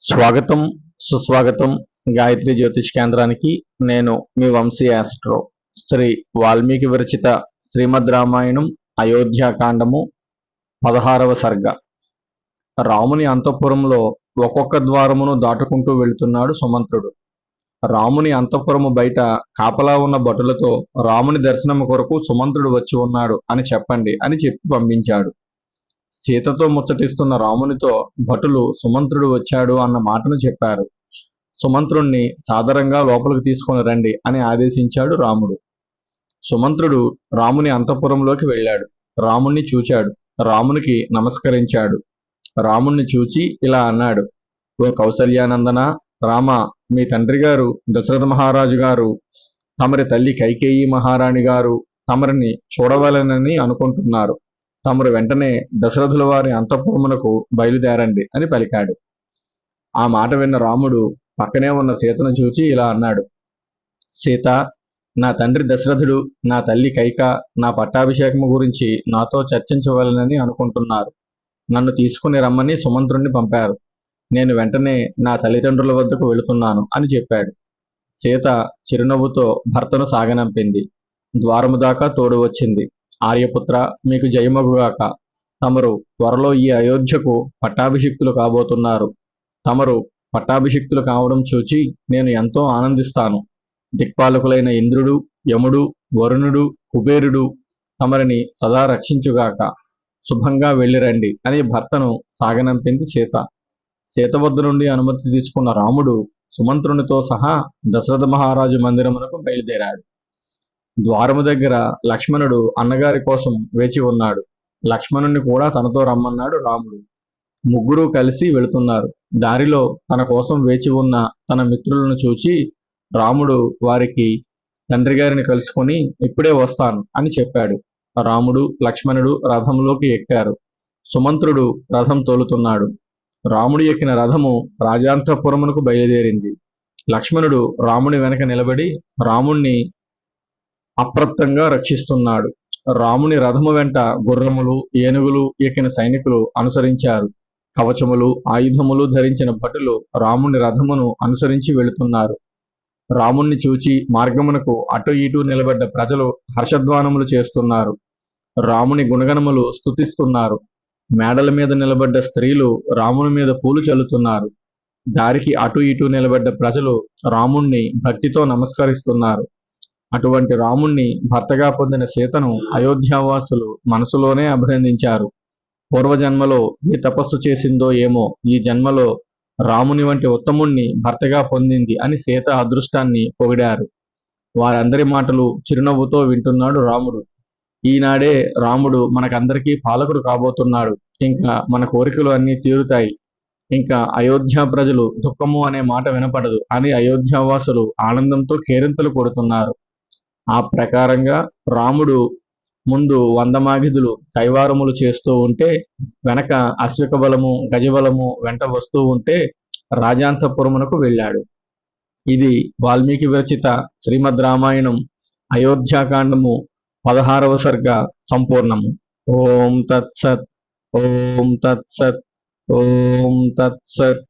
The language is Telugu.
స్వాగతం సుస్వాగతం గాయత్రి జ్యోతిష్ కేంద్రానికి. నేను మీ వంశీ ఆస్ట్రో. శ్రీ వాల్మీకి విరచిత శ్రీమద్ రామాయణం అయోధ్యాకాండము పదహారవ సర్గ. రాముని అంతఃపురంలో ఒక్కొక్క ద్వారమును దాటుకుంటూ వెళుతున్నాడు సుమంత్రుడు. రాముని అంతఃపురము బయట కాపలా ఉన్న భటులతో రాముని దర్శనం కొరకు సుమంత్రుడు వచ్చి ఉన్నాడు అని చెప్పండి అని చెప్పి పంపించాడు. సీతతో ముచ్చటిస్తున్న రామునితో భటులు సుమంత్రుడు వచ్చాడు అన్న మాటను చెప్పారు. సుమంత్రుణ్ణి సాదరంగా లోపలికి తీసుకొని రండి అని ఆదేశించాడు రాముడు. సుమంత్రుడు రాముని అంతఃపురంలోకి వెళ్ళాడు. రాముణ్ణి చూచాడు. రామునికి నమస్కరించాడు. రాముణ్ణి చూచి ఇలా అన్నాడు. ఓ కౌసల్యానందన రామ మీ తండ్రి గారు దశరథ మహారాజు గారు తమరి తల్లి కైకేయి మహారాణి గారు తమరిని చూడవలనని అనుకుంటున్నారు. తమరు వెంటనే దశరథుల వారి అంతఃపురమునకు బయలుదేరండి అని పలికాడు. ఆ మాట విన్న రాముడు పక్కనే ఉన్న సీతను చూచి ఇలా అన్నాడు. సీత నా తండ్రి దశరథుడు నా తల్లి కైక నా పట్టాభిషేకము గురించి నాతో చర్చించవలనని అనుకుంటున్నారు. నన్ను తీసుకుని రమ్మని సుమంత్రుణ్ణి పంపారు. నేను వెంటనే నా తల్లిదండ్రుల వద్దకు వెళుతున్నాను అని చెప్పాడు. సీత చిరునవ్వుతో భర్తను సాగనంపింది. ద్వారము దాకా తోడు వచ్చింది. ఆర్యపుత్ర మీకు జయమగుగాక. తమరు త్వరలో ఈ అయోధ్యకు పట్టాభిషిక్తులు కాబోతున్నారు. తమరు పట్టాభిషిక్తులు కావడం చూచి నేను ఎంతో ఆనందిస్తాను. దిక్పాలకులైన ఇంద్రుడు యముడు వరుణుడు కుబేరుడు తమరిని సదా రక్షించుగాక. శుభంగా వెళ్ళిరండి అని భర్తను సాగనంపింది సీత. సీత వద్ద నుండి అనుమతి తీసుకున్న రాముడు సుమంత్రునితో సహా దశరథ మహారాజు మందిరమునకు బయలుదేరాడు. ద్వారము దగ్గర లక్ష్మణుడు అన్నగారి కోసం వేచి ఉన్నాడు. లక్ష్మణుణ్ణి కూడా తనతో రమ్మన్నాడు రాముడు. ముగ్గురు కలిసి వెళుతున్నారు. దారిలో తన కోసం వేచి ఉన్న తన మిత్రులను చూచి రాముడు వారికి తండ్రి గారిని కలుసుకొని ఇప్పుడే వస్తాను అని చెప్పాడు. రాముడు లక్ష్మణుడు రథంలోకి ఎక్కారు. సుమంత్రుడు రథం తోలుతున్నాడు. రాముడు ఎక్కిన రథము రాజాంతపురమునకు బయలుదేరింది. లక్ష్మణుడు రాముని వెనక నిలబడి రాముణ్ణి అప్రప్తంగా రక్షిస్తున్నాడు. రాముని రథము వెంట గుర్రములు ఏనుగులు ఎక్కిన సైనికులు అనుసరించారు. కవచములు ఆయుధములు ధరించిన భటులు రాముని రథమును అనుసరించి వెళుతున్నారు. రాముణ్ణి చూచి మార్గమునకు అటు ఇటు నిలబడ్డ ప్రజలు హర్షధ్వానములు చేస్తున్నారు. రాముని గుణగణములు స్థుతిస్తున్నారు మేడల మీద నిలబడ్డ స్త్రీలు రాముని మీద పూలు చల్లుతున్నారు. దారికి అటు ఇటు నిలబడ్డ ప్రజలు రాముణ్ణి భక్తితో నమస్కరిస్తున్నారు. అటువంటి రాముణ్ణి భర్తగా పొందిన సీతను అయోధ్యావాసులు మనసులోనే అభినందించారు. పూర్వజన్మలో ఏ తపస్సు చేసిందో ఏమో ఈ జన్మలో రాముని వంటి ఉత్తముణ్ణి భర్తగా పొందింది అని సీత అదృష్టాన్ని పొగిడారు. వారందరి మాటలు చిరునవ్వుతో వింటున్నాడు రాముడు. ఈనాడే రాముడు మనకందరికీ పాలకుడు కాబోతున్నాడు. ఇంకా మన కోరికలు అన్నీ తీరుతాయి. ఇంకా అయోధ్య ప్రజలు దుఃఖము అనే మాట వినపడదు అని అయోధ్యావాసులు ఆనందంతో కేరింతలు కొడుతున్నారు ఆ ప్రకారంగా రాముడు ముందు వందమాగిదులు కైవారములు చేస్తూ ఉంటే వెనక అశ్విక బలము గజబలము వెంట వస్తూ ఉంటే రాజాంతపురమునకు వెళ్ళాడు. ఇది వాల్మీకి విరచిత శ్రీమద్ రామాయణం అయోధ్యాకాండము పదహారవ సర్గ సంపూర్ణము. ఓం తత్సత్ ఓం తత్సత్ ఓం తత్సత్.